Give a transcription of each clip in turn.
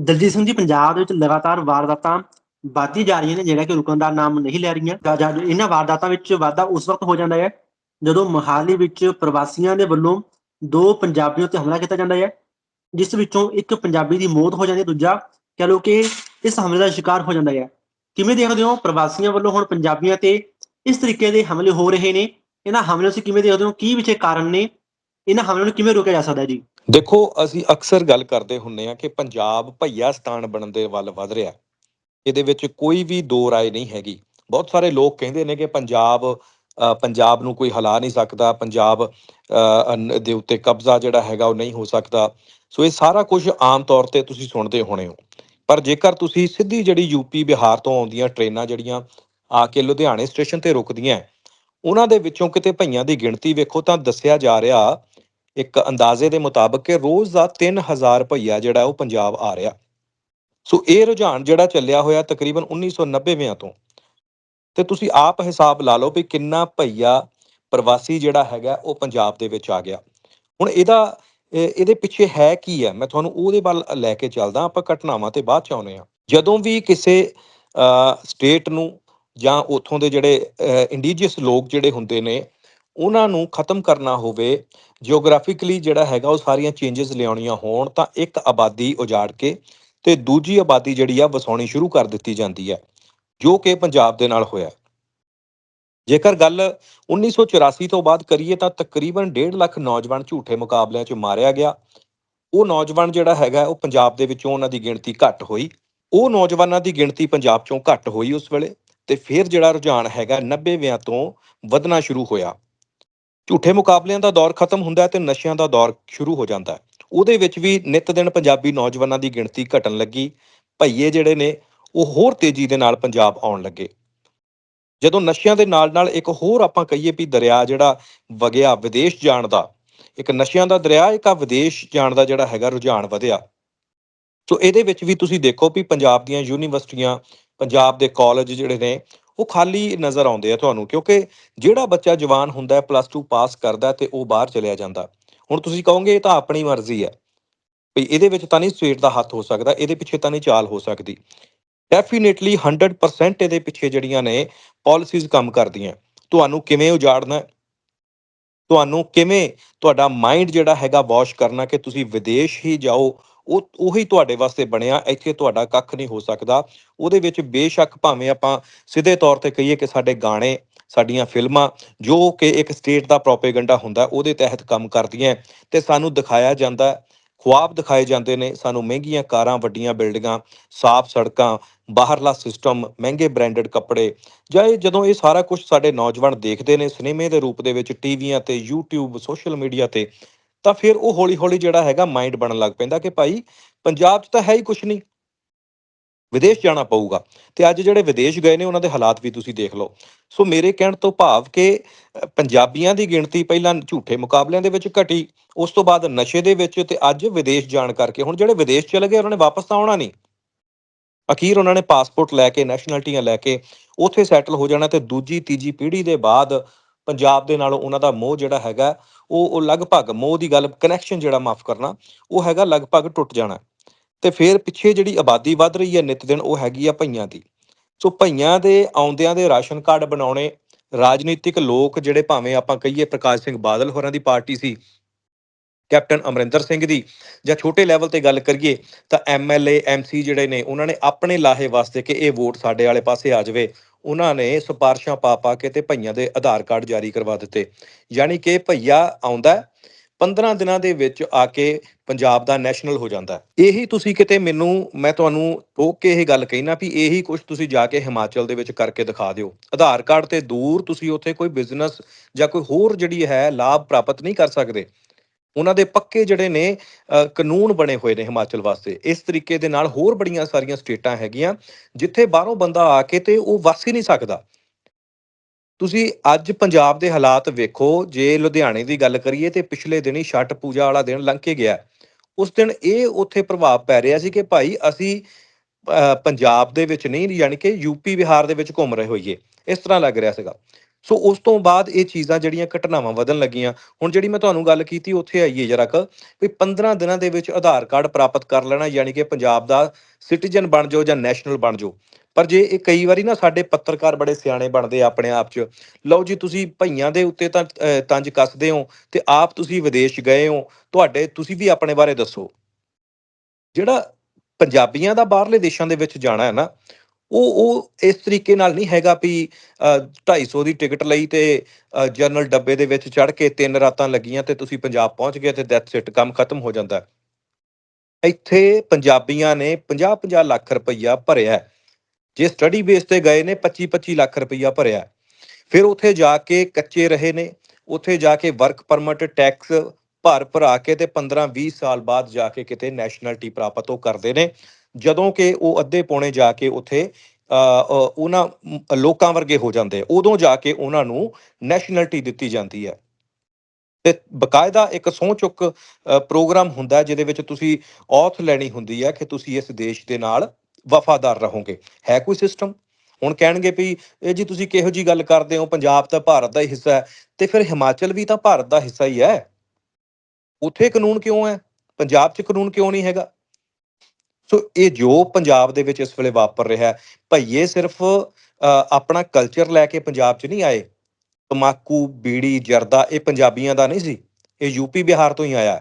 ਦਲਜੀਤ ਸਿੰਘ ਜੀ, ਪੰਜਾਬ ਦੇ ਵਿੱਚ ਲਗਾਤਾਰ ਵਾਰਦਾਤਾਂ ਵੱਧਦੀ ਜਾ ਰਹੀਆਂ ਨੇ, ਜਿਹੜਾ ਕਿ ਰੁਕਣ ਦਾ ਨਾਮ ਨਹੀਂ ਲੈ ਰਹੀਆਂ। ਜਾਂ- ਇਹਨਾਂ ਵਾਰਦਾਤਾਂ ਵਿੱਚ ਵਾਧਾ ਉਸ ਵਕਤ ਹੋ ਜਾਂਦਾ ਹੈ, ਜਦੋਂ ਮੋਹਾਲੀ ਵਿੱਚ ਪ੍ਰਵਾਸੀਆਂ ਦੇ ਵੱਲੋਂ ਦੋ ਪੰਜਾਬੀਆਂ ਉੱਤੇ ਹਮਲਾ ਕੀਤਾ ਜਾਂਦਾ ਹੈ, ਜਿਸ ਵਿੱਚੋਂ ਇੱਕ ਪੰਜਾਬੀ ਦੀ ਮੌਤ ਹੋ ਜਾਂਦੀ ਹੈ, ਦੂਜਾ ਕਹ ਲਓ ਕਿ ਇਸ ਹਮਲੇ ਦਾ ਸ਼ਿਕਾਰ ਹੋ ਜਾਂਦਾ ਹੈ। ਕਿਵੇਂ ਦੇਖਦੇ ਹੋ ਪ੍ਰਵਾਸੀਆਂ ਵੱਲੋਂ ਹੁਣ ਪੰਜਾਬੀਆਂ ਤੇ ਇਸ ਤਰੀਕੇ ਦੇ ਹਮਲੇ ਹੋ ਰਹੇ ਨੇ? ਇਹਨਾਂ ਹਮਲਿਆਂ ਨੂੰ ਕਿਵੇਂ ਦੇਖਦੇ ਹੋ? ਕੀ ਵਿਚੇ ਕਾਰਨ ਨੇ? ਇਹਨਾਂ ਹਮਲਿਆਂ ਨੂੰ ਕਿਵੇਂ ਰੋਕਿਆ ਜਾ ਸਕਦਾ ਹੈ ਜੀ? ਦੇਖੋ, ਅਸੀਂ ਅਕਸਰ ਗੱਲ ਕਰਦੇ ਹੁੰਨੇ ਆ ਕਿ ਪੰਜਾਬ ਭਈਆ ਸਥਾਨ ਬਣਨ ਦੇ ਵੱਲ ਵਧ ਰਿਹਾ ਇਹਦੇ ਵਿੱਚ ਕੋਈ ਵੀ ਦੋ ਰਾਏ ਨਹੀਂ ਹੈਗੀ। ਬਹੁਤ ਸਾਰੇ ਲੋਕ ਕਹਿੰਦੇ ਨੇ ਕਿ ਪੰਜਾਬ ਪੰਜਾਬ ਨੂੰ ਕੋਈ ਹਿਲਾ ਨਹੀਂ ਸਕਦਾ। ਪੰਜਾਬ ਦੇ ਉੱਤੇ ਕਬਜ਼ਾ ਜਿਹੜਾ ਹੈਗਾ ਉਹ ਨਹੀਂ ਹੋ ਸਕਦਾ। ਸੋ ਇਹ ਸਾਰਾ ਕੁਝ ਆਮ ਤੌਰ ਤੇ ਤੁਸੀਂ ਸੁਣਦੇ ਹੋਣੇ ਹੋ। ਪਰ ਜੇਕਰ ਤੁਸੀਂ ਸਿੱਧੀ ਜਿਹੜੀ ਯੂਪੀ ਬਿਹਾਰ ਤੋਂ ਆਉਂਦੀਆਂ ਟ੍ਰੇਨਾਂ ਜਿਹੜੀਆਂ ਆ ਕੇ ਲੁਧਿਆਣੇ ਸਟੇਸ਼ਨ ਤੇ ਰੁਕਦੀਆਂ ਉਹਨਾਂ ਦੇ ਵਿੱਚੋਂ ਕਿਤੇ ਭਈਆਂ ਦੀ ਗਿਣਤੀ ਵੇਖੋ ਤਾਂ ਦੱਸਿਆ ਜਾ ਰਿਹਾ ਇੱਕ ਅੰਦਾਜ਼ੇ ਦੇ ਮੁਤਾਬਕ ਕਿ ਰੋਜ਼ ਦਾ 3000 ਭਈਆ ਜਿਹੜਾ ਉਹ ਪੰਜਾਬ ਆ ਰਿਹਾ। ਸੋ ਇਹ ਰੁਝਾਨ ਜਿਹੜਾ ਚੱਲਿਆ ਹੋਇਆ ਤਕਰੀਬਨ 1990ਵਿਆਂ ਤੋਂ। ਤੇ ਤੁਸੀਂ ਆਪ ਹਿਸਾਬ ਲਾ ਲਓ ਵੀ ਕਿੰਨਾ ਭਈਆ ਪ੍ਰਵਾਸੀ ਜਿਹੜਾ ਹੈਗਾ ਉਹ ਪੰਜਾਬ ਦੇ ਵਿੱਚ ਆ ਗਿਆ। ਹੁਣ ਇਹਦਾ ਇਹਦੇ ਪਿੱਛੇ ਹੈ ਕੀ ਹੈ? ਮੈਂ ਤੁਹਾਨੂੰ ਉਹਦੇ ਵੱਲ ਲੈ ਕੇ ਚੱਲਦਾ। ਆਪਾਂ ਘਟਨਾਵਾਂ ਤੇ ਬਾਅਦ ਚ ਆਉਨੇ ਆ ਜਦੋਂ ਵੀ ਕਿਸੇ ਸਟੇਟ ਨੂੰ ਜਾਂ ਉੱਥੋਂ ਦੇ ਜਿਹੜੇ ਇੰਡੀਜੀਅਸ ਲੋਕ ਜਿਹੜੇ ਹੁੰਦੇ ਨੇ ਉਹਨਾਂ ਨੂੰ ਖਤਮ ਕਰਨਾ ਹੋਵੇ ਜੀਓਗ੍ਰਾਫਿਕਲੀ ਜਿਹੜਾ ਹੈਗਾ ਉਹ ਸਾਰੀਆਂ ਚੇਂਜਸ ਲਿਆਉਣੀਆਂ ਹੋਣ, ਤਾਂ ਇੱਕ ਆਬਾਦੀ ਉਜਾੜ ਕੇ ਤੇ ਦੂਜੀ ਆਬਾਦੀ ਜਿਹੜੀ ਆ ਵਸਾਉਣੀ ਸ਼ੁਰੂ ਕਰ ਦਿੱਤੀ ਜਾਂਦੀ ਹੈ, ਜੋ ਕਿ ਪੰਜਾਬ ਦੇ ਨਾਲ ਹੋਇਆ। ਜੇਕਰ ਗੱਲ 1984 ਤੋਂ ਬਾਅਦ ਕਰੀਏ ਤਾਂ ਤਕਰੀਬਨ 1.5 ਲੱਖ ਨੌਜਵਾਨ ਝੂਠੇ ਮੁਕਾਬਲਿਆਂ 'ਚ ਮਾਰਿਆ ਗਿਆ। ਉਹ ਨੌਜਵਾਨ ਜਿਹੜਾ ਹੈਗਾ ਉਹ ਪੰਜਾਬ ਦੇ ਵਿੱਚੋਂ ਉਹਨਾਂ ਦੀ ਗਿਣਤੀ ਘੱਟ ਹੋਈ। ਉਹ ਨੌਜਵਾਨਾਂ ਦੀ ਗਿਣਤੀ ਪੰਜਾਬ 'ਚੋਂ ਘੱਟ ਹੋਈ ਉਸ ਵੇਲੇ ਤੇ ਫਿਰ ਜਿਹੜਾ ਰੁਝਾਨ ਹੈਗਾ 90ਵਿਆਂ ਤੋਂ ਵਧਣਾ ਸ਼ੁਰੂ ਹੋਇਆ। ਝੂਠੇ ਮੁਕਾਬਲਿਆਂ ਦਾ ਦੌਰ ਖਤਮ ਹੁੰਦਾ ਹੈ ਤੇ ਨਸ਼ਿਆਂ ਦਾ ਦੌਰ ਸ਼ੁਰੂ ਹੋ ਜਾਂਦਾ ਹੈ। ਉਹਦੇ ਵਿੱਚ ਵੀ ਨਿਤ ਦਿਨ ਪੰਜਾਬੀ ਨੌਜਵਾਨਾਂ ਦੀ ਗਿਣਤੀ ਘਟਣ ਲੱਗੀ। ਭਈਏ ਜਿਹੜੇ ਨੇ, ਉਹ ਹੋਰ ਤੇਜ਼ੀ ਦੇ ਨਾਲ ਪੰਜਾਬ ਆਉਣ ਲੱਗੇ। ਜਦੋਂ ਨਸ਼ਿਆਂ ਦੇ ਨਾਲ ਨਾਲ ਇੱਕ ਹੋਰ ਆਪਾਂ ਕਹੀਏ ਵੀ ਦਰਿਆ ਜਿਹੜਾ ਵਗਿਆ ਵਿਦੇਸ਼ ਜਾਣ ਦਾ, ਇੱਕ ਨਸ਼ਿਆਂ ਦਾ ਦਰਿਆ, ਇੱਕ ਆ ਵਿਦੇਸ਼ ਜਾਣ ਦਾ ਜਿਹੜਾ ਹੈਗਾ ਰੁਝਾਨ ਵਧਿਆ। ਸੋ ਇਹਦੇ ਵਿੱਚ ਵੀ ਤੁਸੀਂ ਦੇਖੋ ਵੀ ਪੰਜਾਬ ਦੀਆਂ ਯੂਨੀਵਰਸਿਟੀਆਂ, ਪੰਜਾਬ ਦੇ ਕਾਲਜ ਜਿਹੜੇ ਨੇ ਉਹ ਖਾਲੀ ਨਜ਼ਰ ਆਉਂਦੇ ਆ ਤੁਹਾਨੂੰ, ਕਿਉਂਕਿ ਜਿਹੜਾ ਬੱਚਾ ਜਵਾਨ ਹੁੰਦਾ ਹੈ ਪਲੱਸ 2 ਪਾਸ ਕਰਦਾ ਹੈ ਤੇ ਉਹ ਬਾਹਰ ਚਲਿਆ ਜਾਂਦਾ। ਹੁਣ ਤੁਸੀਂ ਕਹੋਗੇ ਇਹ ਤਾਂ ਆਪਣੀ ਮਰਜ਼ੀ ਹੈ। ਵੀ ਇਹਦੇ ਵਿੱਚ ਤਾਂ ਨਹੀਂ ਸਟੇਟ ਦਾ ਹੱਥ ਹੋ ਸਕਦਾ, ਇਹਦੇ ਪਿੱਛੇ ਤਾਂ ਨਹੀਂ ਚਾਲ ਹੋ ਸਕਦੀ। ਡੈਫੀਨੇਟਲੀ 100% ਇਹਦੇ ਪਿੱਛੇ ਜਿਹੜੀਆਂ ਨੇ ਪਾਲਿਸੀਜ਼ ਕੰਮ ਕਰਦੀਆਂ। ਤੁਹਾਨੂੰ ਕਿਵੇਂ ਉਜਾੜਨਾ ਤੁਹਾਨੂੰ ਕਿਵੇਂ ਤੁਹਾਡਾ ਮਾਈਂਡ ਜਿਹੜਾ ਹੈਗਾ ਵਾਸ਼ ਕਰਨਾ ਕਿ ਤੁਸੀਂ ਵਿਦੇਸ਼ ਹੀ ਜਾਓ ਉਹ, ਉਹੀ ਤੁਹਾਡੇ ਵਾਸਤੇ ਬਣਿਆ, ਇੱਥੇ ਤੁਹਾਡਾ ਕੱਖ ਨਹੀਂ ਹੋ ਸਕਦਾ। ਉਹਦੇ ਵਿੱਚ ਬੇਸ਼ੱਕ ਭਾਵੇਂ ਆਪਾਂ ਸਿੱਧੇ ਤੌਰ ਤੇ ਕਹੀਏ ਕਿ ਸਾਡੇ ਗਾਣੇ, ਸਾਡੀਆਂ ਫਿਲਮਾਂ, ਜੋ ਕਿ ਇੱਕ ਸਟੇਟ ਦਾ ਪ੍ਰੋਪੇਗੈਂਡਾ ਹੁੰਦਾ, ਉਹਦੇ ਤਹਿਤ ਕੰਮ ਕਰਦੀਆਂ ਤੇ ਸਾਨੂੰ ਦਿਖਾਇਆ ਜਾਂਦਾ ਖੁਆਬ ਦਿਖਾਏ ਜਾਂਦੇ ਨੇ, ਸਾਨੂੰ ਮਹਿੰਗੀਆਂ ਕਾਰਾਂ, ਵੱਡੀਆਂ ਬਿਲਡਿੰਗਾਂ, ਸਾਫ਼ ਸੜਕਾਂ, ਬਾਹਰਲਾ ਸਿਸਟਮ, ਮਹਿੰਗੇ ਬ੍ਰਾਂਡਡ ਕੱਪੜੇ, ਜਾਂ ਇਹ ਜਦੋਂ ਇਹ ਸਾਰਾ ਕੁਝ ਸਾਡੇ ਨੌਜਵਾਨ ਦੇਖਦੇ ਨੇ, ਸਿਨੇਮੇ ਦੇ ਰੂਪ ਦੇ ਵਿੱਚ, ਟੀਵੀਆਂ ਤੇ, YouTube, ਸੋਸ਼ਲ ਮੀਡੀਆ ਤੇ ਤਾਂ ਫਿਰ ਉਹ ਹੌਲੀ-ਹੌਲੀ ਜਿਹੜਾ ਹੈਗਾ ਮਾਈਂਡ ਬਣਨ ਲੱਗ ਪੈਂਦਾ ਕਿ ਭਾਈ ਪੰਜਾਬ 'ਚ ਤਾਂ ਹੈ ਹੀ ਕੁਝ ਨਹੀਂ। ਵਿਦੇਸ਼ ਜਾਣਾ ਪਊਗਾ। ਤੇ ਅੱਜ ਜਿਹੜੇ ਵਿਦੇਸ਼ ਗਏ ਨੇ, ਉਹਨਾਂ ਦੇ ਹਾਲਾਤ ਵੀ ਤੁਸੀਂ ਦੇਖ ਲਓ। ਸੋ ਮੇਰੇ ਕਹਿਣ ਤੋਂ ਭਾਵ ਕਿ ਪੰਜਾਬੀਆਂ ਦੀ ਗਿਣਤੀ ਪਹਿਲਾਂ ਝੂਠੇ ਮੁਕਾਬਲਿਆਂ ਦੇ ਵਿੱਚ ਘਟੀ, ਉਸ ਤੋਂ ਬਾਅਦ ਨਸ਼ੇ ਦੇ ਵਿੱਚ ਤੇ ਅੱਜ ਵਿਦੇਸ਼ ਜਾਣ ਕਰਕੇ, ਹੁਣ ਜਿਹੜੇ ਵਿਦੇਸ਼ ਚਲੇ ਗਏ, ਉਹਨਾਂ ਨੇ ਵਾਪਸ ਤਾਂ ਆਉਣਾ ਨਹੀਂ। ਅਖੀਰ ਉਹਨਾਂ ਨੇ ਪਾਸਪੋਰਟ ਲੈ ਕੇ ਨੈਸ਼ਨੈਲਿਟੀਆਂ ਲੈ ਕੇ, ਉੱਥੇ ਸੈਟਲ ਹੋ ਜਾਣਾ ਤੇ ਦੂਜੀ, ਤੀਜੀ ਪੀੜ੍ਹੀ ਦੇ ਬਾਅਦ ਪੰਜਾਬ ਦੇ ਨਾਲ ਉਹਨਾਂ ਦਾ ਮੋਹ ਜਿਹੜਾ ਹੈਗਾ, ਉਹ ਉਹ ਲਗਭਗ ਮੋਹ ਦੀ ਗੱਲ ਕਨੈਕਸ਼ਨ ਜਿਹੜਾ ਮਾਫ ਕਰਨਾ, ਉਹ ਹੈਗਾ ਲਗਭਗ ਟੁੱਟ ਜਾਣਾ। ਤੇ ਫਿਰ ਪਿੱਛੇ ਜਿਹੜੀ ਆਬਾਦੀ ਵੱਧ ਰਹੀ ਹੈ ਨਿਤ ਦਿਨ, ਉਹ ਹੈਗੀ ਆ ਭਈਆਂ ਦੀ। ਸੋ ਭਈਆਂ ਦੇ ਆਉਂਦਿਆਂ ਦੇ ਰਾਸ਼ਨ ਕਾਰਡ ਬਣਾਉਣੇ, ਰਾਜਨੀਤਿਕ ਲੋਕ ਜਿਹੜੇ ਭਾਵੇਂ ਆਪਾਂ ਕਹੀਏ ਪ੍ਰਕਾਸ਼ ਸਿੰਘ ਬਾਦਲ ਹੋਰਾਂ ਦੀ ਪਾਰਟੀ ਸੀ, ਕੈਪਟਨ ਅਮਰਿੰਦਰ ਸਿੰਘ ਦੀ, ਜਾਂ ਛੋਟੇ ਲੈਵਲ ਤੇ ਗੱਲ ਕਰੀਏ, ਤਾਂ ਐਮਐਲਏ ਐਮਸੀ ਜਿਹੜੇ ਨੇ, ਉਹਨਾਂ ਨੇ ਆਪਣੇ ਲਾਹੇ ਵਾਸਤੇ ਕਿ ਇਹ ਵੋਟ ਸਾਡੇ ਵਾਲੇ ਪਾਸੇ ਆ ਜਾਵੇ। ਉਹਨਾਂ ਨੇ ਸਿਫਾਰਸ਼ਾਂ ਪਾ ਪਾ ਕੇ ਤੇ ਭਈਆਂ ਦੇ ਆਧਾਰ ਕਾਰਡ ਜਾਰੀ ਕਰਵਾ ਦਿੱਤੇ। ਯਾਨੀ ਕਿ ਭਈਆ ਆਉਂਦਾ ਹੈ, 15 ਦਿਨਾਂ ਦੇ ਵਿੱਚ ਆ ਕੇ ਪੰਜਾਬ ਦਾ ਨੈਸ਼ਨਲ ਹੋ ਜਾਂਦਾ ਇਹੀ ਤੁਸੀਂ ਕਿਤੇ ਮੈਨੂੰ ਮੈਂ ਤੁਹਾਨੂੰ ਰੋਕ ਕੇ ਇਹ ਗੱਲ ਕਹਿਣਾ ਵੀ ਇਹੀ ਕੁਝ ਤੁਸੀਂ ਜਾ ਕੇ ਹਿਮਾਚਲ ਦੇ ਵਿੱਚ ਕਰਕੇ ਦਿਖਾ ਦਿਓ। ਆਧਾਰ ਕਾਰਡ ਤੇ ਦੂਰ ਤੁਸੀਂ ਉੱਥੇ ਕੋਈ ਬਿਜ਼ਨਸ ਜਾਂ ਕੋਈ ਹੋਰ ਜਿਹੜੀ ਹੈ ਲਾਭ ਪ੍ਰਾਪਤ ਨਹੀਂ ਕਰ ਸਕਦੇ। ਉਹਨਾਂ ਦੇ ਪੱਕੇ ਜਿਹੜੇ ਨੇ ਅ, ਕਾਨੂੰਨ ਬਣੇ ਹੋਏ ਨੇ ਹਿਮਾਚਲ ਵਾਸਤੇ। ਇਸ ਤਰੀਕੇ ਦੇ ਨਾਲ ਹੋਰ ਬੜੀਆਂ ਸਾਰੀਆਂ ਸਟੇਟਾਂ ਹੈਗੀਆਂ ਜਿੱਥੇ ਬਾਹਰੋਂ ਬੰਦਾ ਆ ਕੇ ਤੇ ਉਹ ਵਸ ਹੀ ਨਹੀਂ ਸਕਦਾ। ਤੁਸੀਂ ਅੱਜ ਪੰਜਾਬ ਦੇ ਹਾਲਾਤ ਵੇਖੋ ਜੇ ਲੁਧਿਆਣੇ ਦੀ ਗੱਲ ਕਰੀਏ ਤੇ ਪਿਛਲੇ ਦਿਨੀ ਛੱਟ ਪੂਜਾ ਵਾਲਾ ਦਿਨ ਲੰਘ ਕੇ ਗਿਆ। ਉਸ ਦਿਨ ਇਹ ਉੱਥੇ ਪ੍ਰਭਾਵ ਪੈ ਰਿਹਾ ਸੀ ਕਿ ਭਾਈ ਅਸੀਂ ਅ, ਪੰਜਾਬ ਦੇ ਵਿੱਚ ਨਹੀਂ ਯਾਨੀ ਕਿ ਯੂਪੀ ਬਿਹਾਰ ਦੇ ਵਿੱਚ ਘੁੰਮ ਰਹੇ ਹੋਈਏ। ਇਸ ਤਰ੍ਹਾਂ ਲੱਗ ਰਿਹਾ ਸੀਗਾ। ਸੋ ਉਸ ਤੋਂ ਬਾਅਦ ਇਹ ਚੀਜ਼ਾਂ ਜਿਹੜੀਆਂ ਘਟਨਾਵਾਂ ਵਧਣ ਲੱਗੀਆਂ। ਹੁਣ ਜਿਹੜੀ ਮੈਂ ਤੁਹਾਨੂੰ ਗੱਲ ਕੀਤੀ, ਉੱਥੇ ਆਈਏ ਜਰਾ ਕ, ਵੀ 15 ਦਿਨਾਂ ਦੇ ਵਿੱਚ ਆਧਾਰ ਕਾਰਡ ਪ੍ਰਾਪਤ ਕਰ ਲੈਣਾ, ਯਾਨੀ ਕਿ ਪੰਜਾਬ ਦਾ ਸਿਟੀਜ਼ਨ ਬਣ ਜਾਓ ਜਾਂ ਨੈਸ਼ਨਲ ਬਣ ਜਾਓ। ਪਰ ਜੇ ਇਹ ਕਈ ਵਾਰੀ ਨਾ ਸਾਡੇ ਪੱਤਰਕਾਰ ਬੜੇ ਸਿਆਣੇ ਬਣਦੇ ਆ ਆਪਣੇ ਆਪ 'ਚ, ਲਓ ਜੀ ਤੁਸੀਂ ਭਈਆਂ ਦੇ ਉੱਤੇ ਤਾਂ ਤੰਜ ਕੱਸਦੇ ਹੋ ਤੇ ਆਪ ਤੁਸੀਂ ਵਿਦੇਸ਼ ਗਏ ਹੋ, ਤੁਹਾਡੇ ਤੁਸੀਂ ਵੀ ਆਪਣੇ ਬਾਰੇ ਦੱਸੋ। ਜਿਹੜਾ ਪੰਜਾਬੀਆਂ ਦਾ ਬਾਹਰਲੇ ਦੇਸ਼ਾਂ ਦੇ ਵਿੱਚ ਜਾਣਾ ਹੈ ਨਾ ਉਹ ਉਹ ਇਸ ਤਰੀਕੇ ਨਾਲ ਨਹੀਂ ਹੈਗਾ ਵੀ ਅਹ, 250 ਦੀ ਟਿਕਟ ਲਈ ਤੇ ਜਨਰਲ ਡੱਬੇ ਦੇ ਵਿੱਚ ਚੜ ਕੇ ਤਿੰਨ ਰਾਤਾਂ ਲੱਗੀਆਂ ਤੇ ਤੁਸੀਂ ਪੰਜਾਬ ਪਹੁੰਚ ਗਏ ਤੇ ਦੈਟਸ ਇਟ ਕੰਮ ਖਤਮ ਹੋ ਜਾਂਦਾ ਇੱਥੇ ਪੰਜਾਬੀਆਂ ਨੇ 50-50 ਲੱਖ ਰੁਪਈਆ ਭਰਿਆ ਜੇ ਸਟੱਡੀ ਬੇਸ ਤੇ ਗਏ ਨੇ 25-25 ਲੱਖ ਰੁਪਈਆ ਭਰਿਆ ਫਿਰ ਉੱਥੇ ਜਾ ਕੇ ਕੱਚੇ ਰਹੇ ਨੇ ਉੱਥੇ ਜਾ ਕੇ ਵਰਕ ਪਰਮਿਟ ਟੈਕਸ ਭਰ ਭਰਾ ਕੇ ਤੇ 15-20 ਸਾਲ ਬਾਅਦ ਜਾ ਕੇ ਕਿਤੇ ਨੈਸ਼ਨੈਲਿਟੀ ਪ੍ਰਾਪਤ ਉਹ ਕਰਦੇ ਨੇ। ਜਦੋਂ ਕਿ ਉਹ ਅੱਧੇ ਪੌਣੇ ਜਾ ਕੇ ਉੱਥੇ ਉਹਨਾਂ ਲੋਕਾਂ ਵਰਗੇ ਹੋ ਜਾਂਦੇ ਉਦੋਂ ਜਾ ਕੇ ਉਹਨਾਂ ਨੂੰ ਨੈਸ਼ਨੈਲਿਟੀ ਦਿੱਤੀ ਜਾਂਦੀ ਹੈ। ਤੇ ਬਕਾਇਦਾ ਇੱਕ ਸਹੁੰ ਚੁੱਕ ਪ੍ਰੋਗਰਾਮ ਹੁੰਦਾ ਜਿਹਦੇ ਵਿੱਚ ਤੁਸੀਂ ਔਥ ਲੈਣੀ ਹੁੰਦੀ ਹੈ ਕਿ ਤੁਸੀਂ ਇਸ ਦੇਸ਼ ਦੇ ਨਾਲ ਵਫਾਦਾਰ ਰਹੋਗੇ। ਹੈ ਕੋਈ ਸਿਸਟਮ ਹੁਣ ਕਹਿਣਗੇ ਵੀ, ਇਹ ਜੀ ਤੁਸੀਂ ਕਿਹੋ ਜੀ ਗੱਲ ਕਰਦੇ ਹੋ? ਪੰਜਾਬ ਤਾਂ ਭਾਰਤ ਦਾ ਹੀ ਹਿੱਸਾ ਹੈ। ਤੇ ਫਿਰ ਹਿਮਾਚਲ ਵੀ ਤਾਂ ਭਾਰਤ ਦਾ ਹਿੱਸਾ ਹੀ ਹੈ। ਉੱਥੇ ਕਾਨੂੰਨ ਕਿਉਂ ਹੈ? ਪੰਜਾਬ 'ਚ ਕਾਨੂੰਨ ਕਿਉਂ ਨਹੀਂ ਹੈਗਾ? ਸੋ ਇਹ ਜੋ ਪੰਜਾਬ ਦੇ ਵਿੱਚ ਇਸ ਵੇਲੇ ਵਾਪਰ ਰਿਹਾ ਹੈ, ਭਈਏ ਸਿਰਫ ਆਪਣਾ ਕਲਚਰ ਲੈ ਕੇ ਪੰਜਾਬ 'ਚ ਨਹੀਂ ਆਏ। ਤਮਾਕੂ, ਬੀੜੀ, ਜਰਦਾ, ਇਹ ਪੰਜਾਬੀਆਂ ਦਾ ਨਹੀਂ ਸੀ। ਇਹ ਯੂਪੀ ਬਿਹਾਰ ਤੋਂ ਹੀ ਆਇਆ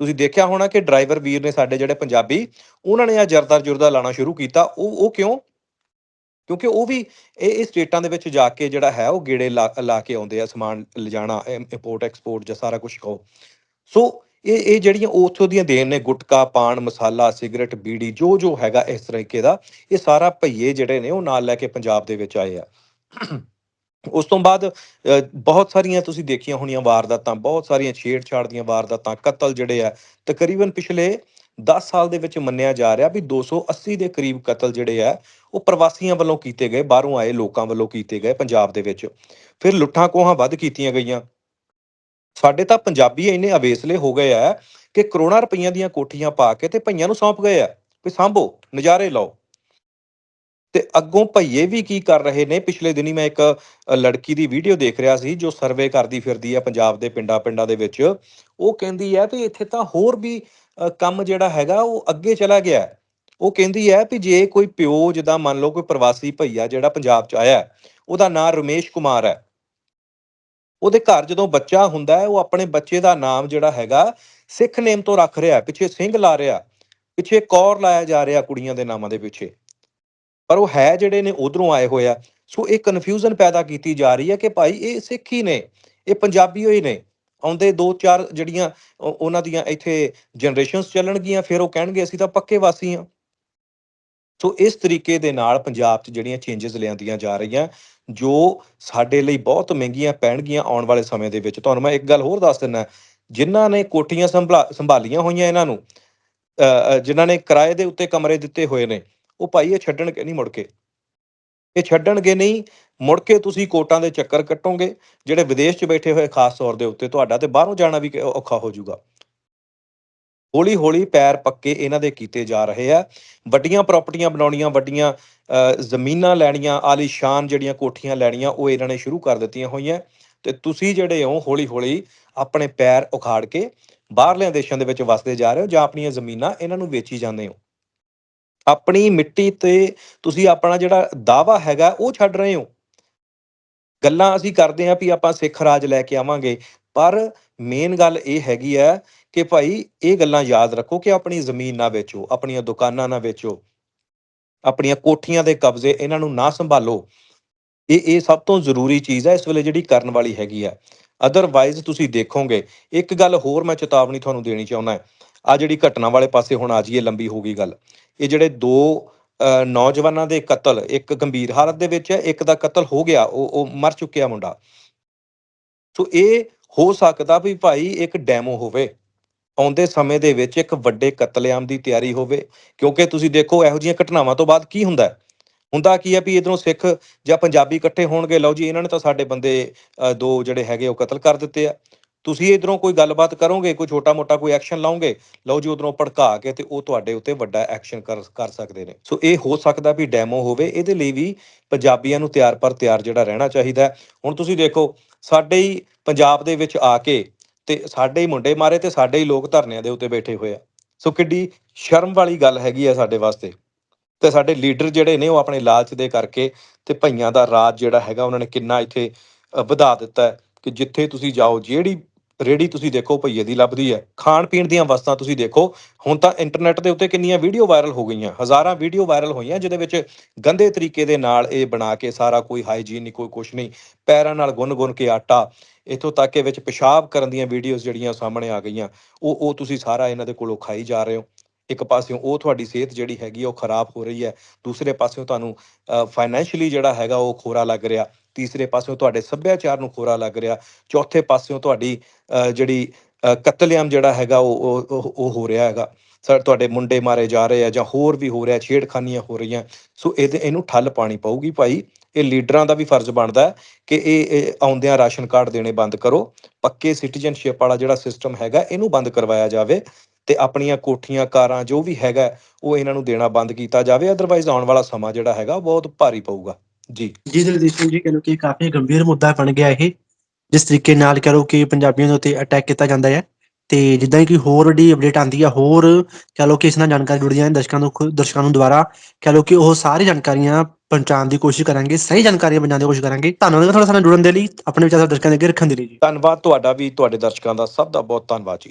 ਤੁਸੀਂ ਦੇਖਿਆ ਹੋਣਾ ਕਿ ਡਰਾਈਵਰ ਵੀਰ ਨੇ ਸਾਡੇ ਜਿਹੜੇ ਪੰਜਾਬੀ, ਉਹਨਾਂ ਨੇ ਆ ਜਰਦਾ ਜੁਰਦਾ ਲਾਣਾ ਸ਼ੁਰੂ ਕੀਤਾ। ਉਹ ਉਹ ਕਿਉਂ? ਕਿਉਂਕਿ ਉਹ ਵੀ ਇਹ ਇਹ ਸਟੇਟਾਂ ਦੇ ਵਿੱਚ ਜਾ ਕੇ ਜਿਹੜਾ ਹੈ, ਉਹ ਗੇੜੇ ਲਾ ਲਾ ਕੇ ਆਉਂਦੇ ਆ ਸਮਾਨ ਲਿਜਾਣਾ ਇੰਪੋਰਟ ਐਕਸਪੋਰਟ ਜਾਂ ਸਾਰਾ ਕੁਝ ਕਹੋ। ਸੋ ਇਹ ਇਹ ਜਿਹੜੀਆਂ ਉੱਥੋਂ ਦੀਆਂ ਦੇਣ ਨੇ, ਗੁਟਕਾ, ਪਾਨ, ਮਸਾਲਾ, ਸਿਗਰਟ, ਬੀੜੀ, ਜੋ ਜੋ ਹੈਗਾ ਇਸ ਤਰੀਕੇ ਦਾ, ਇਹ ਸਾਰਾ ਭਈਏ ਜਿਹੜੇ ਨੇ, ਉਹ ਨਾਲ ਲੈ ਕੇ ਪੰਜਾਬ ਦੇ ਵਿੱਚ ਆਏ ਆ। ਉਸ ਤੋਂ ਬਾਅਦ ਬਹੁਤ ਸਾਰੀਆਂ ਤੁਸੀਂ ਦੇਖੀਆਂ ਹੋਣੀਆਂ ਵਾਰਦਾਤਾਂ, ਬਹੁਤ ਸਾਰੀਆਂ ਛੇੜਛਾੜ ਦੀਆਂ ਵਾਰਦਾਤਾਂ, ਕਤਲ ਜਿਹੜੇ ਆ, ਤਕਰੀਬਨ ਪਿਛਲੇ 10 ਸਾਲ ਦੇ ਵਿੱਚ ਮੰਨਿਆ ਜਾ ਰਿਹਾ ਵੀ 280 ਦੇ ਕਰੀਬ ਕਤਲ ਜਿਹੜੇ ਆ, ਉਹ ਪ੍ਰਵਾਸੀਆਂ ਵੱਲੋਂ ਕੀਤੇ ਗਏ, ਬਾਹਰੋਂ ਆਏ ਲੋਕਾਂ ਵੱਲੋਂ ਕੀਤੇ ਗਏ ਪੰਜਾਬ ਦੇ ਵਿੱਚ। ਫਿਰ ਲੁੱਟਾਂ ਕੋਹਾਂ ਵੱਧ ਕੀਤੀਆਂ ਗਈਆਂ। ਸਾਡੇ ਤਾਂ ਪੰਜਾਬੀ ਇੰਨੇ ਅਵੇਸਲੇ ਹੋ ਗਏ ਆ ਕਿ ਕਰੋੜਾਂ ਰੁਪਈਆਂ ਦੀਆਂ ਕੋਠੀਆਂ ਪਾ ਕੇ ਤੇ ਭਈਆਂ ਨੂੰ ਸੌਂਪ ਗਏ ਆ ਵੀ ਸਾਂਭੋ, ਨਜ਼ਾਰੇ ਲਓ। ਤੇ ਅੱਗੋਂ ਭਈਏ ਵੀ ਕੀ ਕਰ ਰਹੇ ਨੇ? ਪਿਛਲੇ ਦਿਨੀ ਮੈਂ ਇੱਕ ਲੜਕੀ ਦੀ ਵੀਡੀਓ ਦੇਖ ਰਿਹਾ ਸੀ ਜੋ ਸਰਵੇ ਕਰਦੀ ਫਿਰਦੀ ਹੈ ਪੰਜਾਬ ਦੇ ਪਿੰਡਾਂ-ਪਿੰਡਾਂ ਦੇ ਵਿੱਚ। ਉਹ ਕਹਿੰਦੀ ਹੈ ਵੀ ਇੱਥੇ ਤਾਂ ਹੋਰ ਵੀ ਕੰਮ ਜਿਹੜਾ ਹੈਗਾ ਉਹ ਅੱਗੇ ਚਲਾ ਗਿਆ ਉਹ ਕਹਿੰਦੀ ਹੈ ਵੀ ਜੇ ਕੋਈ ਪਿਓ, ਜਿੱਦਾਂ ਮੰਨ ਲਓ ਕੋਈ ਪ੍ਰਵਾਸੀ ਭਈਆ ਜਿਹੜਾ ਪੰਜਾਬ ਚ ਆਇਆ ਉਹਦਾ ਨਾਂ ਰਮੇਸ਼ ਕੁਮਾਰ ਹੈ। ਉਹਦੇ ਘਰ ਜਦੋਂ ਬੱਚਾ ਹੁੰਦਾ ਹੈ, ਉਹ ਆਪਣੇ ਬੱਚੇ ਦਾ ਨਾਮ ਜਿਹੜਾ ਹੈਗਾ, ਸਿੱਖ ਨੇਮ ਤੋਂ ਰੱਖ ਰਿਹਾ ਪਿੱਛੇ ਸਿੰਘ ਲਾ ਰਿਹਾ, ਪਿੱਛੇ ਕੌਰ ਲਾਇਆ ਜਾ ਰਿਹਾ ਕੁੜੀਆਂ ਦੇ ਨਾਮਾਂ ਦੇ ਪਿੱਛੇ। ਪਰ ਉਹ ਹੈ ਜਿਹੜੇ ਨੇ ਉਧਰੋਂ ਆਏ ਹੋਏ ਆ। ਸੋ ਇਹ ਕਨਫਿਊਜ਼ਨ ਪੈਦਾ ਕੀਤੀ ਜਾ ਰਹੀ ਹੈ ਕਿ ਭਾਈ ਇਹ ਸਿੱਖ ਹੀ ਨੇ, ਇਹ ਪੰਜਾਬੀ ਹੋਈ ਨੇ। ਆਉਂਦੇ ਦੋ ਚਾਰ ਜਿਹੜੀਆਂ ਉਹਨਾਂ ਦੀਆਂ ਇੱਥੇ ਜਨਰੇਸ਼ਨਸ ਚੱਲਣਗੀਆਂ, ਫਿਰ ਉਹ ਕਹਿਣਗੇ ਅਸੀਂ ਤਾਂ ਪੱਕੇ ਵਾਸੀ ਹਾਂ। ਸੋ ਇਸ ਤਰੀਕੇ ਦੇ ਨਾਲ ਪੰਜਾਬ 'ਚ ਜਿਹੜੀਆਂ ਚੇਂਜਸ ਲਿਆਂਦੀਆਂ ਜਾ ਰਹੀਆਂ ਜੋ ਸਾਡੇ ਲਈ ਬਹੁਤ ਮਹਿੰਗੀਆਂ ਪੈਣਗੀਆਂ ਆਉਣ ਵਾਲੇ ਸਮੇਂ ਦੇ ਵਿੱਚ ਤੁਹਾਨੂੰ ਮੈਂ ਇੱਕ ਗੱਲ ਹੋਰ ਦੱਸ ਦਿੰਦਾ ਜਿਨ੍ਹਾਂ ਨੇ ਕੋਠੀਆਂ ਸੰਭਲਾ ਸੰਭਾਲੀਆਂ ਹੋਈਆਂ ਇਹਨਾਂ ਨੂੰ ਅ, ਜਿਨ੍ਹਾਂ ਨੇ ਕਿਰਾਏ ਦੇ ਉੱਤੇ ਕਮਰੇ ਦਿੱਤੇ ਹੋਏ ਨੇ ਉਹ ਭਾਈ ਇਹ ਛੱਡਣਗੇ ਨਹੀਂ ਮੁੜ ਕੇ। ਇਹ ਛੱਡਣਗੇ ਨਹੀਂ ਮੁੜ ਕੇ ਤੁਸੀਂ ਕੋਟਾਂ ਦੇ ਚੱਕਰ ਕੱਟੋਗੇ ਜਿਹੜੇ ਵਿਦੇਸ਼ 'ਚ ਬੈਠੇ ਹੋਏ ਖਾਸ ਤੌਰ ਦੇ ਉੱਤੇ ਤੁਹਾਡਾ ਤੇ ਬਾਹਰੋਂ ਜਾਣਾ ਵੀ ਔਖਾ ਹੋ ਜਾਊਗਾ। ਹੌਲੀ ਹੌਲੀ ਪੈਰ ਪੱਕੇ ਇਹਨਾਂ ਦੇ ਕੀਤੇ ਜਾ ਰਹੇ ਆ। ਵੱਡੀਆਂ ਪ੍ਰਾਪਰਟੀਆਂ ਬਣਾਉਣੀਆਂ ਵੱਡੀਆਂ ਅ, ਜ਼ਮੀਨਾਂ ਲੈਣੀਆਂ ਆਲੀਸ਼ਾਨ ਜਿਹੜੀਆਂ ਕੋਠੀਆਂ ਲੈਣੀਆਂ ਉਹ ਇਹਨਾਂ ਨੇ ਸ਼ੁਰੂ ਕਰ ਦਿੱਤੀਆਂ ਹੋਈਆਂ। ਤੇ ਤੁਸੀਂ ਜਿਹੜੇ ਹੋ ਹੌਲੀ ਹੌਲੀ ਆਪਣੇ ਪੈਰ ਉਖਾੜ ਕੇ ਬਾਹਰਲਿਆਂ ਦੇਸ਼ਾਂ ਦੇ ਵਿੱਚ ਵਸਦੇ ਜਾ ਰਹੇ ਹੋ ਜਾਂ ਆਪਣੀਆਂ ਜ਼ਮੀਨਾਂ ਇਹਨਾਂ ਨੂੰ ਵੇਚੀ ਜਾਂਦੇ ਹੋ। ਆਪਣੀ ਮਿੱਟੀ ਤੇ ਤੁਸੀਂ ਆਪਣਾ ਜਿਹੜਾ ਦਾਵਾ ਹੈਗਾ ਉਹ ਛੱਡ ਰਹੇ ਹੋ। ਗੱਲਾਂ ਅਸੀਂ ਕਰਦੇ ਹਾਂ ਵੀ ਆਪਾਂ ਸਿੱਖ ਰਾਜ ਲੈ ਕੇ ਆਵਾਂਗੇ ਪਰ ਮੇਨ ਗੱਲ ਇਹ ਹੈਗੀ ਹੈ ਕਿ ਭਾਈ ਇਹ ਗੱਲਾਂ ਯਾਦ ਰੱਖੋ ਕਿ ਆਪਣੀ ਜ਼ਮੀਨ ਨਾ ਵੇਚੋ ਆਪਣੀਆਂ ਦੁਕਾਨਾਂ ਨਾ ਵੇਚੋ ਆਪਣੀਆਂ ਕੋਠੀਆਂ ਦੇ ਕਬਜ਼ੇ ਇਹਨਾਂ ਨੂੰ ਨਾ ਸੰਭਾਲੋ। ਇਹ ਇਹ ਸਭ ਤੋਂ ਜ਼ਰੂਰੀ ਚੀਜ਼ ਹੈ ਇਸ ਵੇਲੇ ਜਿਹੜੀ ਕਰਨ ਵਾਲੀ ਹੈਗੀ ਆ। ਅਦਰਵਾਈਜ਼ ਤੁਸੀਂ ਦੇਖੋਗੇ ਇੱਕ ਗੱਲ ਹੋਰ ਮੈਂ ਚੇਤਾਵਨੀ ਤੁਹਾਨੂੰ ਦੇਣੀ ਚਾਹੁੰਦਾ ਆ ਜਿਹੜੀ ਘਟਨਾ ਵਾਲੇ ਪਾਸੇ ਹੁਣ ਆ ਜਾਈਏ ਲੰਬੀ ਹੋ ਗਈ ਗੱਲ। ਇਹ ਜਿਹੜੇ ਦੋ ਅ, ਨੌਜਵਾਨਾਂ ਦੇ ਕਤਲ ਇੱਕ ਗੰਭੀਰ ਹਾਲਤ ਦੇ ਵਿੱਚ ਹੈ ਇੱਕ ਦਾ ਕਤਲ ਹੋ ਗਿਆ ਉਹ ਉਹ ਮਰ ਚੁੱਕਿਆ ਮੁੰਡਾ। ਸੋ ਇਹ ਹੋ ਸਕਦਾ ਵੀ ਭਾਈ ਇੱਕ ਡੈਮੋ ਹੋਵੇ। ਆਉਂਦੇ ਸਮੇਂ ਦੇ ਵਿੱਚ ਇੱਕ ਵੱਡੇ ਕਤਲੇਆਮ ਦੀ ਤਿਆਰੀ ਹੋਵੇ, ਕਿਉਂਕਿ ਤੁਸੀਂ ਦੇਖੋ ਇਹੋ ਜਿਹੀਆਂ ਘਟਨਾਵਾਂ ਤੋਂ ਬਾਅਦ ਕੀ ਹੁੰਦਾ ਹੈ? ਹੁੰਦਾ ਕੀ ਹੈ ਵੀ ਇਧਰੋਂ ਸਿੱਖ ਜਾਂ ਪੰਜਾਬੀ ਇਕੱਠੇ ਹੋਣਗੇ, ਲਓ ਜੀ, ਇਹਨਾਂ ਨੇ ਤਾਂ ਸਾਡੇ ਬੰਦੇ ਦੋ ਜਿਹੜੇ ਹੈਗੇ ਉਹ ਕਤਲ ਕਰ ਦਿੱਤੇ ਆ। ਤੁਸੀਂ ਇਧਰੋਂ ਕੋਈ ਗੱਲਬਾਤ ਕਰੋਗੇ, ਕੋਈ ਛੋਟਾ-ਮੋਟਾ ਕੋਈ ਐਕਸ਼ਨ ਲਾਓਗੇ? ਲਓ ਜੀ, ਉਧਰੋਂ ਭੜਕਾ ਕੇ ਤੇ ਉਹ ਤੁਹਾਡੇ ਉੱਤੇ ਵੱਡਾ ਐਕਸ਼ਨ ਕਰ ਕਰ ਸਕਦੇ ਨੇ। ਸੋ ਇਹ ਹੋ ਸਕਦਾ ਵੀ ਡੈਮੋ ਹੋਵੇ, ਇਹਦੇ ਲਈ ਵੀ ਪੰਜਾਬੀਆਂ ਨੂੰ ਤਿਆਰ ਪਰ ਤਿਆਰ ਜਿਹੜਾ ਰਹਿਣਾ ਚਾਹੀਦਾ ਹੁਣ ਤੁਸੀਂ ਦੇਖੋ, ਸਾਡੇ ਹੀ ਪੰਜਾਬ ਦੇ ਵਿੱਚ ਆ ਕੇ ਤੇ ਸਾਡੇ ਹੀ ਮੁੰਡੇ ਮਾਰੇ ਤੇ ਸਾਡੇ ਹੀ ਲੋਕ ਧਰਨਿਆਂ ਦੇ ਉੱਤੇ ਬੈਠੇ ਹੋਏ ਆ। ਸੋ ਕਿੱਡੀ ਸ਼ਰਮ ਵਾਲੀ ਗੱਲ ਹੈਗੀ ਆ ਸਾਡੇ ਵਾਸਤੇ। ਤੇ ਸਾਡੇ ਲੀਡਰ ਜਿਹੜੇ ਨੇ ਉਹ ਆਪਣੇ ਲਾਲਚ ਦੇ ਕਰਕੇ ਤੇ ਭਈਆਂ ਦਾ ਰਾਜ ਜਿਹੜਾ ਹੈਗਾ ਉਹਨਾਂ ਨੇ ਕਿੰਨਾ ਇੱਥੇ ਵਧਾ ਦਿੱਤਾ ਕਿ ਜਿੱਥੇ ਤੁਸੀਂ ਜਾਓ, ਜਿਹੜੀ ਰੇੜੀ ਤੁਸੀਂ ਦੇਖੋ, ਭਈਏ ਦੀ ਲੱਭਦੀ ਹੈ। ਖਾਣ ਪੀਣ ਦੀਆਂ ਵਸਤਾਂ ਤੁਸੀਂ ਦੇਖੋ। ਹੁਣ ਤਾਂ ਇੰਟਰਨੈਟ ਦੇ ਉੱਤੇ ਕਿੰਨੀਆਂ ਵੀਡੀਓ ਵਾਇਰਲ ਹੋ ਗਈਆਂ। ਹਜ਼ਾਰਾਂ ਵੀਡੀਓ ਵਾਇਰਲ ਹੋਈਆਂ, ਜਿਹਦੇ ਵਿੱਚ ਗੰਦੇ ਤਰੀਕੇ ਦੇ ਨਾਲ ਇਹ ਬਣਾ ਕੇ ਸਾਰਾ ਕੋਈ ਹਾਈਜੀਨ ਨਹੀਂ, ਕੋਈ ਕੁਛ ਨਹੀਂ, ਪੈਰਾਂ ਨਾਲ ਗੁੰਨ-ਗੁੰਨ ਕੇ ਆਟਾ, ਇਥੋਂ ਤੱਕ ਕਿ ਵਿੱਚ ਪਿਸ਼ਾਬ ਕਰਨ ਦੀਆਂ ਵੀਡੀਓਜ਼ ਜਿਹੜੀਆਂ ਸਾਹਮਣੇ ਆ ਗਈਆਂ ਉਹ ਉਹ ਤੁਸੀਂ ਸਾਰਾ ਇਹਨਾਂ ਦੇ ਕੋਲੋਂ ਖਾਈ ਜਾ ਰਹੇ ਹੋ। ਇੱਕ ਪਾਸਿਓਂ ਉਹ ਤੁਹਾਡੀ ਸਿਹਤ ਜਿਹੜੀ ਹੈਗੀ ਉਹ ਖਰਾਬ ਹੋ ਰਹੀ ਹੈ। ਦੂਸਰੇ ਪਾਸਿਓਂ ਤੁਹਾਨੂੰ ਫਾਈਨੈਂਸ਼ੀਅਲੀ ਜਿਹੜਾ ਹੈਗਾ, ਉਹ ਖੋਰਾ ਲੱਗ ਰਿਹਾ। ਤੀਸਰੇ ਪਾਸਿਓਂ ਤੁਹਾਡੇ ਸੱਭਿਆਚਾਰ ਨੂੰ ਖੋਰਾ ਲੱਗ ਰਿਹਾ। ਚੌਥੇ ਪਾਸਿਓਂ ਤੁਹਾਡੀ ਜਿਹੜੀ ਕਤਲੇਆਮ ਜਿਹੜਾ ਹੈਗਾ, ਉਹ, ਉਹ- ਉਹ ਹੋ ਰਿਹਾ ਹੈਗਾ। ਸਰ, ਤੁਹਾਡੇ ਮੁੰਡੇ ਮਾਰੇ ਜਾ ਰਹੇ ਆ ਜਾਂ ਹੋਰ ਵੀ ਹੋ ਰਿਹਾ, ਛੇੜਖਾਨੀਆਂ ਹੋ ਰਹੀਆਂ। ਸੋ ਇਹਦੇ, ਇਹਨੂੰ ਠੱਲ ਪਾਣੀ ਪਊਗੀ ਭਾਈ। ਇਹ ਲੀਡਰਾਂ ਦਾ ਵੀ ਫਰਜ਼ ਬਣਦਾ ਹੈ ਕਿ ਇਹ ਆਉਂਦਿਆਂ ਰਾਸ਼ਨ ਕਾਰਡ ਦੇਣੇ ਬੰਦ ਕਰੋ। ਪੱਕੇ ਸਿਟੀਜ਼ਨਸ਼ਿਪ ਵਾਲਾ ਜਿਹੜਾ ਸਿਸਟਮ ਹੈਗਾ, ਇਹਨੂੰ ਬੰਦ ਕਰਵਾਇਆ ਜਾਵੇ। ਤੇ ਆਪਣੀਆਂ ਕੋਠੀਆਂ ਕਾਰਾਂ ਜੋ ਵੀ ਹੈਗਾ ਉਹ ਇਹਨਾਂ ਨੂੰ ਦੇਣਾ ਬੰਦ ਕੀਤਾ ਜਾਵੇ। ਅਦਰਵਾਈਜ਼ ਆਉਣ ਵਾਲਾ ਸਮਾਂ ਜਿਹੜਾ ਹੈਗਾ ਬਹੁਤ ਭਾਰੀ ਪਊਗਾ। ਜੀ। ਜੀ ਦਲਜੀਤ ਸਿੰਘ ਜੀ ਕਹਿ ਲਓ ਕਿ ਕਾਫੀ ਗੰਭੀਰ ਮੁੱਦਾ ਬਣ ਗਿਆ ਇਹ ਜਿਸ ਤਰੀਕੇ ਨਾਲ ਲਓ ਕਿ ਪੰਜਾਬੀਆਂ ਦੇ ਉੱਤੇ ਅਟੈਕ ਕੀਤਾ ਜਾਂਦਾ ਹੈ। ਤੇ ਜਿੱਦਾਂ ਕੋਈ ਹੋਰ ਵੱਡੀ ਅਪਡੇਟ ਆਉਂਦੀ ਹੈ ਹੋਰ ਕਹਿ ਲਓ ਕਿ ਇਸ ਨਾਲ ਜਾਣਕਾਰੀ ਜੁੜਦੀਆਂ ਨੇ ਦਰਸ਼ਕਾਂ ਨੂੰ ਦਰਸ਼ਕਾਂ ਨੂੰ ਦੁਬਾਰਾ ਕਹਿ ਲਓ ਕਿ ਉਹ ਸਾਰੀ ਜਾਣਕਾਰੀਆਂ ਪਹੁੰਚਾਉਣ ਦੀ ਕੋਸ਼ਿਸ਼ ਕਰਾਂਗੇ ਸਹੀ ਜਾਣਕਾਰੀਆਂ ਪਹੁੰਚਾਉਣ ਦੀ ਕੋਸ਼ਿਸ਼ ਕਰਾਂਗੇ। ਧੰਨਵਾਦ ਤੁਹਾਡਾ ਸਾਨੂੰ ਜੁੜਨ ਦੇ ਲਈ ਆਪਣੇ ਵਿਚਾਰ ਦਰਸ਼ਕਾਂ ਦੇ ਅੱਗੇ ਰੱਖਣ ਦੇ ਲਈ ਜੀ। ਧੰਨਵਾਦ ਤੁਹਾਡਾ ਵੀ ਤੁਹਾਡੇ ਦਰਸ਼ਕਾਂ ਦਾ ਸਭ ਦਾ ਬਹੁਤ ਧੰਨਵਾਦ ਜੀ।